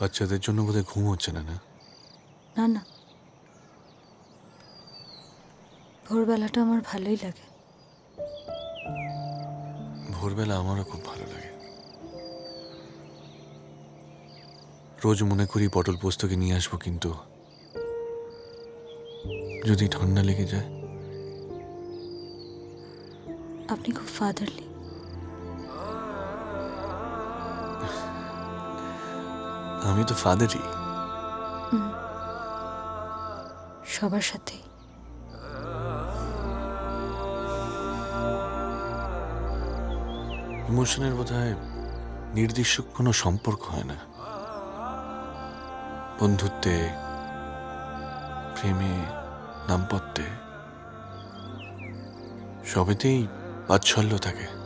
বাচ্চাদের জন্য বোধহয় ঘুম হচ্ছে না না? না না। ভোরবেলাটা আমার ভালোই লাগে। ভোরবেলা আমারও খুব ভালো লাগে। রোজ মনে করি পটল পোস্তকে নিয়ে আসব কিন্তু যদি ঠান্ডা লেগে যায়। আপনি খুব ফাদারলি আমি তো ফাদারই। সবার সাথেই ইমোশনের বোধ হয় নির্দিষ্ট কোনো সম্পর্ক হয় না। বন্ধুত্বে প্রেমে দাম্পত্যে সবেতেই বাৎসল্য থাকে।